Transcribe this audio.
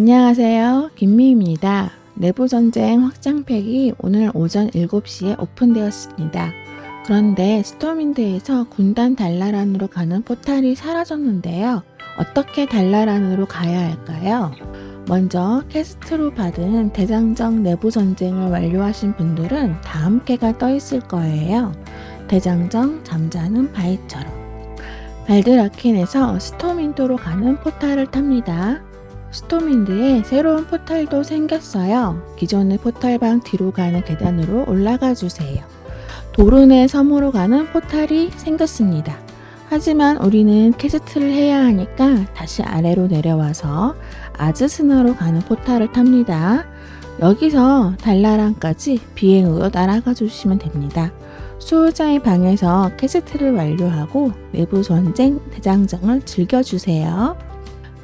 안녕하세요. 김미입니다. 내부전쟁 확장팩이 오늘 오전 7시에 오픈되었습니다. 그런데 스토민드에서 군단 달라란으로 가는 포탈이 사라졌는데요. 어떻게 달라란으로 가야 할까요? 먼저 캐스트로 받은 대장정 내부 전쟁을 완료하신 분들은 다음 개가 떠 있을 거예요. 대장정 잠자는 바위처럼. 발드라킨에서 스토민도로 가는 포탈을 탑니다. 스토민드에 새로운 포탈도 생겼어요. 기존의 포탈방 뒤로 가는 계단으로 올라가 주세요. 도른의 섬으로 가는 포탈이 생겼습니다. 하지만 우리는 캐스트를 해야 하니까 다시 아래로 내려와서 아즈스나로 가는 포탈을 탑니다. 여기서 달라랑까지 비행으로 날아가 주시면 됩니다. 수호자의 방에서 캐스트를 완료하고 내부 전쟁 대장정을 즐겨주세요.